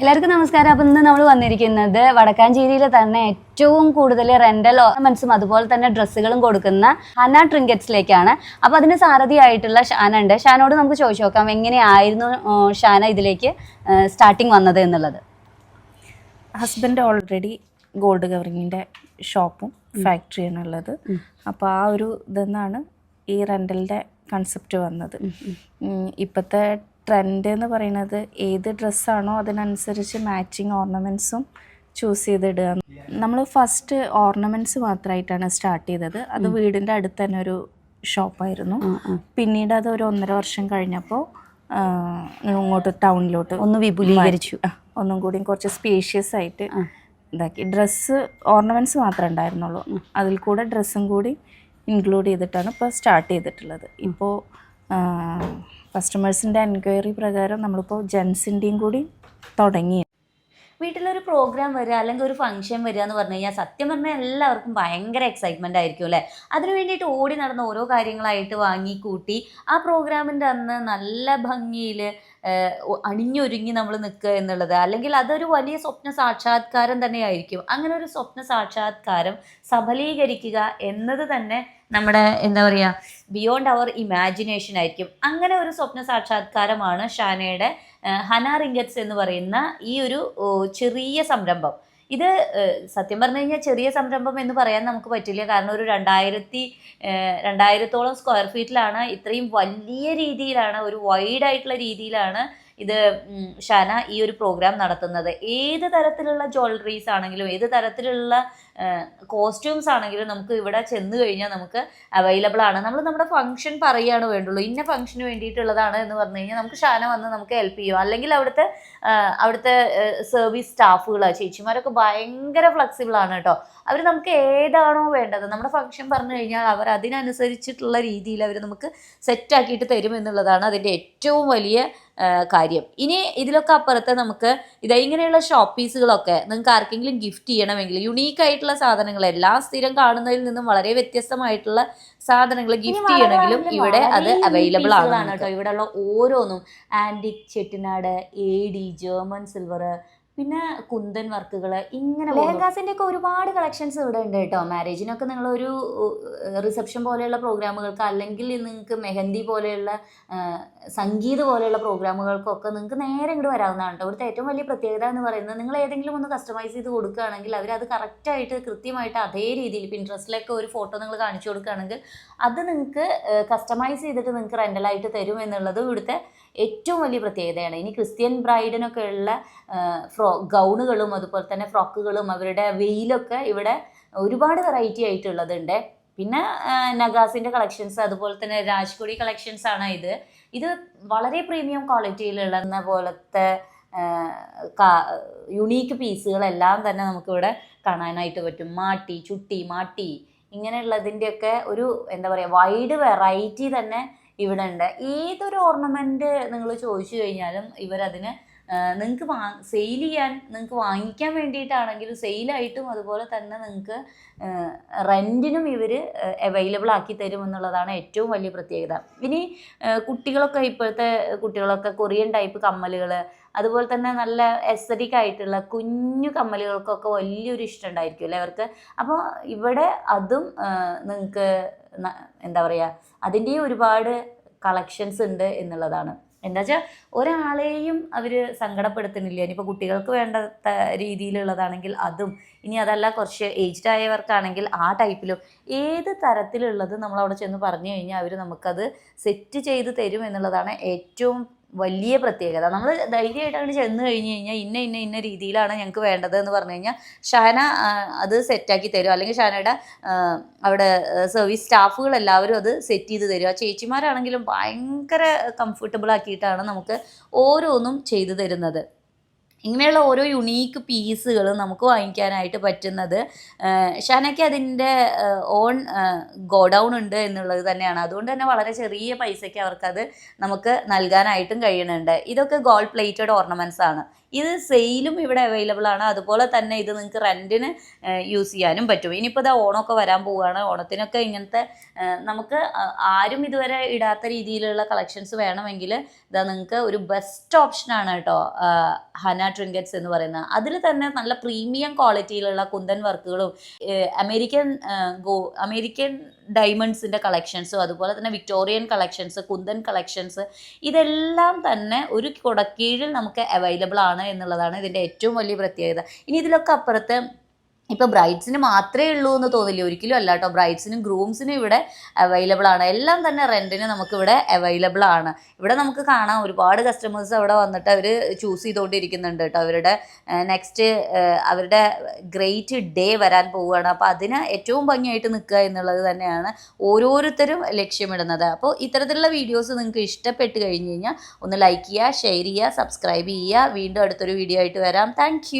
എല്ലാവർക്കും നമസ്കാരം. അപ്പം ഇന്ന് നമ്മൾ വന്നിരിക്കുന്നത് വടക്കാഞ്ചേരിയിൽ തന്നെ ഏറ്റവും കൂടുതൽ റെന്റൽ ഓർണമെന്റ്സും അതുപോലെ തന്നെ ഡ്രസ്സുകളും കൊടുക്കുന്ന ഹന ട്രിങ്കറ്റ്സിലേക്കാണ് അപ്പോൾ അതിന് സാരഥിയായിട്ടുള്ള ഷാന ഉണ്ട്. ഷാനോട് നമുക്ക് ചോദിച്ചു നോക്കാം എങ്ങനെയായിരുന്നു ഷാന ഇതിലേക്ക് സ്റ്റാർട്ടിങ് വന്നത് എന്നുള്ളത്? ഹസ്ബൻഡ് ഓൾറെഡി ഗോൾഡ് കവറിങ്ങിന്റെ ഷോപ്പും ഫാക്ടറിയാണ് ഉള്ളത്. അപ്പോൾ ആ ഒരു ഇതെന്നാണ് ഈ റെന്റലിന്റെ കൺസെപ്റ്റ് വന്നത്. ഇപ്പോഴത്തെ ട്രെൻഡ് എന്ന് പറയുന്നത് ഏത് ഡ്രസ്സാണോ അതിനനുസരിച്ച് മാച്ചിങ് ഓർണമെന്റ്സും ചൂസ് ചെയ്തിടുക. നമ്മൾ ഫസ്റ്റ് ഓർണമെന്റ്സ് മാത്രമായിട്ടാണ് സ്റ്റാർട്ട് ചെയ്തത്. അത് വീടിന്റെ അടുത്ത് തന്നെ ഒരു ഷോപ്പായിരുന്നു. പിന്നീട് അത് ഒരു ഒന്നര വർഷം കഴിഞ്ഞപ്പോൾ ഇങ്ങോട്ട് ടൗണിലോട്ട് ഒന്ന് വിപുലീകരിച്ചു. ഒന്നും കൂടി കുറച്ച് സ്പേഷ്യസ് ആയിട്ട് ഇതാക്കി. ഡ്രസ്സ് ഓർണമെന്റ്സ് മാത്രമേ ഉണ്ടായിരുന്നുള്ളൂ. അതിൽ കൂടെ ഡ്രസ്സും കൂടി ഇൻക്ലൂഡ് ചെയ്തിട്ടാണ് ഇപ്പോൾ സ്റ്റാർട്ട് ചെയ്തിട്ടുള്ളത്. ഇപ്പോൾ കസ്റ്റമേഴ്സിന്റെ എൻക്വയറി പ്രകാരം നമ്മളിപ്പോൾ ജെൻസിന്റെയും കൂടി തുടങ്ങി. വീട്ടിലൊരു പ്രോഗ്രാം വരിക അല്ലെങ്കിൽ ഒരു ഫംഗ്ഷൻ വരിക എന്ന് പറഞ്ഞു കഴിഞ്ഞാൽ സത്യം പറഞ്ഞാൽ എല്ലാവർക്കും ഭയങ്കര എക്സൈറ്റ്മെന്റ് ആയിരിക്കും അല്ലേ? അതിനു വേണ്ടിയിട്ട് ഓടി നടന്ന ഓരോ കാര്യങ്ങളായിട്ട് വാങ്ങി കൂട്ടി ആ പ്രോഗ്രാമിന്റെ അന്ന് നല്ല ഭംഗിയിൽ അണിഞ്ഞൊരുങ്ങി നമ്മൾ നിൽക്കുക എന്നുള്ളത്. അല്ലെങ്കിൽ അതൊരു വലിയ സ്വപ്ന സാക്ഷാത്കാരം തന്നെയായിരിക്കും. അങ്ങനെ ഒരു സ്വപ്ന സാക്ഷാത്കാരം സഫലീകരിക്കുക എന്നത് തന്നെ നമ്മുടെ എന്താ പറയുക ബിയോണ്ട് അവർ ഇമാജിനേഷൻ ആയിരിക്കും. അങ്ങനെ ഒരു സ്വപ്ന സാക്ഷാത്കാരമാണ് ഷാനയുടെ ഹന റിങ്കറ്റ്സ് എന്ന് പറയുന്ന ഈ ഒരു ചെറിയ സംരംഭം. ഇത് സത്യം പറഞ്ഞു കഴിഞ്ഞാൽ ചെറിയ സംരംഭം എന്ന് പറയാൻ നമുക്ക് പറ്റില്ല. കാരണം ഒരു രണ്ടായിരത്തി രണ്ടായിരത്തോളം സ്ക്വയർ ഫീറ്റിലാണ് ഇത്രയും വലിയ രീതിയിലാണ് ഒരു വൈഡ് ആയിട്ടുള്ള രീതിയിലാണ് ഇത് ഷാന ഈ ഒരു പ്രോഗ്രാം നടത്തുന്നത്. ഏത് തരത്തിലുള്ള ജ്വല്ലറീസ് ആണെങ്കിലും ഏത് തരത്തിലുള്ള കോസ്റ്റ്യൂംസ് ആണെങ്കിലും നമുക്ക് ഇവിടെ ചെന്ന് കഴിഞ്ഞാൽ നമുക്ക് അവൈലബിൾ ആണ്. നമ്മൾ നമ്മുടെ ഫംഗ്ഷൻ പറയുകയാണ് വേണ്ടുള്ളൂ. ഇന്ന ഫംഗ്ഷന് വേണ്ടിയിട്ടുള്ളതാണ് എന്ന് പറഞ്ഞു കഴിഞ്ഞാൽ നമുക്ക് ഷാന വന്ന് നമുക്ക് ഹെൽപ്പ് ചെയ്യും അല്ലെങ്കിൽ അവിടുത്തെ അവിടുത്തെ സർവീസ് സ്റ്റാഫുകൾ ചേച്ചിമാരൊക്കെ ഭയങ്കര ഫ്ലെക്സിബിൾ ആണ് കേട്ടോ. അവർ നമുക്ക് ഏതാണോ വേണ്ടത്. നമ്മുടെ ഫംഗ്ഷൻ പറഞ്ഞു കഴിഞ്ഞാൽ അവർ അതിനനുസരിച്ചിട്ടുള്ള രീതിയിൽ അവർ നമുക്ക് സെറ്റാക്കിയിട്ട് തരും എന്നുള്ളതാണ് അതിന്റെ ഏറ്റവും വലിയ കാര്യം. ഇനി ഇതിലൊക്കെ അപ്പുറത്ത് നമുക്ക് ഇതാ ഇങ്ങനെയുള്ള ഷോപ്പ് പീസുകളൊക്കെ നിങ്ങൾക്ക് ആർക്കെങ്കിലും ഗിഫ്റ്റ് ചെയ്യണമെങ്കിൽ യുണീക്ക് ആയിട്ടുള്ള സാധനങ്ങൾ എല്ലാം സ്ഥിരം കാണുന്നതിൽ നിന്നും വളരെ വ്യത്യസ്തമായിട്ടുള്ള സാധനങ്ങൾ ഗിഫ്റ്റ് ചെയ്യണമെങ്കിലും ഇവിടെ അത് അവൈലബിൾ ആണ് കേട്ടോ. ഇവിടെയുള്ള ഓരോന്നും. Antique Chettinad A D German silver പിന്നെ കുന്തൻ വർക്കുകൾ ഇങ്ങനെ ലെഹങ്കാസിന്റെ ഒക്കെ ഒരുപാട് കളക്ഷൻസ് ഇവിടെ ഉണ്ട് കേട്ടോ. മാരേജിനൊക്കെ ഒരു റിസപ്ഷൻ പോലെയുള്ള പ്രോഗ്രാമുകൾക്ക് അല്ലെങ്കിൽ നിങ്ങൾക്ക് മെഹന്തി പോലെയുള്ള സംഗീത പോലെയുള്ള പ്രോഗ്രാമുകൾക്കൊക്കെ നിങ്ങൾക്ക് നേരെ ഇങ്ങോട്ട് വരാവുന്നതാണ് കേട്ടോ. ഇവിടുത്തെ ഏറ്റവും വലിയ പ്രത്യേകത എന്ന് പറയുന്നത് നിങ്ങൾ ഏതെങ്കിലും ഒന്ന് കസ്റ്റമൈസ് ചെയ്ത് കൊടുക്കുകയാണെങ്കിൽ അവർ അത് കറക്റ്റായിട്ട് കൃത്യമായിട്ട് അതേ രീതിയിൽ പിൻട്രസ്റ്റിലൊക്കെ ഒരു ഫോട്ടോ നിങ്ങൾ കാണിച്ചു കൊടുക്കുകയാണെങ്കിൽ അത് നിങ്ങൾക്ക് കസ്റ്റമൈസ് ചെയ്തിട്ട് നിങ്ങൾക്ക് റെന്റലായിട്ട് തരും എന്നുള്ളതും ഇവിടുത്തെ ഏറ്റവും വലിയ പ്രത്യേകതയാണ്. ഇനി ക്രിസ്ത്യൻ ബ്രൈഡിനൊക്കെ ഉള്ള ഫ്രോ ഗൗണുകളും അതുപോലെ തന്നെ ഫ്രോക്കുകളും അവരുടെ വെയിലൊക്കെ ഇവിടെ ഒരുപാട് വെറൈറ്റി ആയിട്ടുള്ളതുണ്ട്. പിന്നെ നഗാസിന്റെ കളക്ഷൻസ് അതുപോലെ തന്നെ രാജ്കുടി കളക്ഷൻസ് ആണ് ഇത്. ഇത് വളരെ പ്രീമിയം ക്വാളിറ്റിയിലുള്ള പോലത്തെ യുണീക്ക് പീസുകളെല്ലാം തന്നെ നമുക്കിവിടെ കാണാനായിട്ട് പറ്റും. മാട്ടി ചുട്ടി മാട്ടി ഇങ്ങനെയുള്ളതിന്റെയൊക്കെ ഒരു എന്താ പറയുക വൈഡ് വെറൈറ്റി തന്നെ ഇവിടെ ഉണ്ട് ഏതൊരു ഓർണമെന്റ് നിങ്ങൾ ചോദിച്ചു കഴിഞ്ഞാലും ഇവരതിന് നിങ്ങൾക്ക് വാ സെയിൽ ചെയ്യാൻ നിങ്ങൾക്ക് വാങ്ങിക്കാൻ വേണ്ടിയിട്ടാണെങ്കിലും സെയിലായിട്ടും അതുപോലെ തന്നെ നിങ്ങൾക്ക് റെന്റിനും ഇവർ അവൈലബിൾ ആക്കി തരും എന്നുള്ളതാണ് ഏറ്റവും വലിയ പ്രത്യേകത. ഇനി കുട്ടികളൊക്കെ ഇപ്പോഴത്തെ കുട്ടികളൊക്കെ കൊറിയൻ ടൈപ്പ് കമ്മലുകൾ അതുപോലെ തന്നെ നല്ല എസ്തറ്റിക് ആയിട്ടുള്ള കുഞ്ഞു കമ്മലുകൾക്കൊക്കെ വലിയൊരു ഇഷ്ടം ഉണ്ടായിരിക്കും അല്ലേ അവർക്ക്? അപ്പോൾ ഇവിടെ അതും നിങ്ങൾക്ക് എന്താ പറയുക അതിന്റെയും ഒരുപാട് കളക്ഷൻസ് ഉണ്ട് എന്നുള്ളതാണ്. എന്താ വെച്ചാൽ ഒരാളെയും അവർ സങ്കടപ്പെടുത്തുന്നില്ല. ഇനിയിപ്പോൾ കുട്ടികൾക്ക് വേണ്ട രീതിയിലുള്ളതാണെങ്കിൽ അതും. ഇനി അതല്ല കുറച്ച് ഏജ്ഡ് ആയവർക്കാണെങ്കിൽ ആ ടൈപ്പിലും ഏത് തരത്തിലുള്ളത് നമ്മൾ അവിടെ ചെന്ന് പറഞ്ഞു കഴിഞ്ഞാൽ അവർ നമുക്കത് സെറ്റ് ചെയ്ത് തരും എന്നുള്ളതാണ് ഏറ്റവും വലിയ പ്രത്യേകത. നമ്മൾ ധൈര്യമായിട്ട് അങ്ങനെ ചെന്ന് കഴിഞ്ഞ് കഴിഞ്ഞാൽ ഇന്ന ഇന്ന ഇന്ന രീതിയിലാണ് ഞങ്ങൾക്ക് വേണ്ടത് എന്ന് പറഞ്ഞു കഴിഞ്ഞാൽ ഷാന അത് സെറ്റാക്കി തരും. അല്ലെങ്കിൽ ഷാനയുടെ അവിടെ സർവീസ് സ്റ്റാഫുകൾ എല്ലാവരും അത് സെറ്റ് ചെയ്ത് തരും. ആ ചേച്ചിമാരാണെങ്കിലും ഭയങ്കര കംഫർട്ടബിൾ ആക്കിയിട്ടാണ് നമുക്ക് ഓരോന്നും ചെയ്തു തരുന്നത്. ഇങ്ങനെയുള്ള ഓരോ യുണീക്ക് പീസുകൾ നമുക്ക് വാങ്ങിക്കാനായിട്ട് പറ്റുന്നത്. ഷാനയ്ക്ക് അതിന്റെ ഓൺ ഗോഡൗൺ ഉണ്ട് എന്നുള്ളത് തന്നെയാണ്. അതുകൊണ്ട് തന്നെ വളരെ ചെറിയ പൈസയ്ക്ക് അവർക്കത് നമുക്ക് നൽകാനായിട്ടും കഴിയുന്നുണ്ട്. ഇതൊക്കെ ഗോൾഡ് പ്ലേറ്റഡ് ഓർണമെന്റ്സ് ആണ്. ഇത് സെയിലും ഇവിടെ അവൈലബിൾ ആണ്. അതുപോലെ തന്നെ ഇത് നിങ്ങൾക്ക് റെന്റിന് യൂസ് ചെയ്യാനും പറ്റും. ഇനിയിപ്പോൾ ഇതാ ഓണമൊക്കെ വരാൻ പോവുകയാണ്. ഓണത്തിനൊക്കെ ഇങ്ങനത്തെ നമുക്ക് ആരും ഇതുവരെ ഇടാത്ത രീതിയിലുള്ള കളക്ഷൻസ് വേണമെങ്കിൽ ഇതാ നിങ്ങൾക്ക് ഒരു ബെസ്റ്റ് ഓപ്ഷനാണ് കേട്ടോ ഹന ട്രിങ്കറ്റ്സ് എന്ന് പറയുന്നത്. അതിൽ തന്നെ നല്ല പ്രീമിയം ക്വാളിറ്റിയിലുള്ള കുന്തൻ വർക്കുകളും അമേരിക്കൻ ഗോ അമേരിക്കൻ ഡയമണ്ട്സിന്റെ കളക്ഷൻസും അതുപോലെ തന്നെ വിക്ടോറിയൻ കളക്ഷൻസ് കുന്തൻ കളക്ഷൻസ് ഇതെല്ലാം തന്നെ ഒരു കുടക്കീഴിൽ നമുക്ക് അവൈലബിൾ ആണ് എന്നുള്ളതാണ് ഇതിന്റെ ഏറ്റവും വലിയ പ്രത്യേകത. ഇനി ഇതിലൊക്കെ അപ്പുറത്ത് ഇപ്പോൾ ബ്രൈഡ്സിന് മാത്രമേ ഉള്ളൂ എന്ന് തോന്നില്ല. ഒരിക്കലും അല്ല കേട്ടോ. ബ്രൈഡ്സിനും ഗ്രൂംസിനും ഇവിടെ അവൈലബിൾ ആണ്. എല്ലാം തന്നെ റെന്റിന് നമുക്ക് ഇവിടെ അവൈലബിൾ ആണ്. ഇവിടെ നമുക്ക് കാണാം. ഒരുപാട് കസ്റ്റമേഴ്സ് അവിടെ വന്നിട്ട് അവർ ചൂസ് ചെയ്തുകൊണ്ടിരിക്കുന്നുണ്ട് കേട്ടോ. അവരുടെ നെക്സ്റ്റ് അവരുടെ ഗ്രേറ്റ് ഡേ വരാൻ പോവുകയാണ്. അപ്പോൾ അതിന് ഏറ്റവും ഭംഗിയായിട്ട് നിൽക്കുക എന്നുള്ളത് തന്നെയാണ് ഓരോരുത്തരും ലക്ഷ്യമിടുന്നത്. അപ്പോൾ ഇത്തരത്തിലുള്ള വീഡിയോസ് നിങ്ങൾക്ക് ഇഷ്ടപ്പെട്ട് കഴിഞ്ഞ് കഴിഞ്ഞാൽ ഒന്ന് ലൈക്ക് ചെയ്യുക ഷെയർ ചെയ്യുക സബ്സ്ക്രൈബ് ചെയ്യുക. വീണ്ടും അടുത്തൊരു വീഡിയോ ആയിട്ട് വരാം. താങ്ക്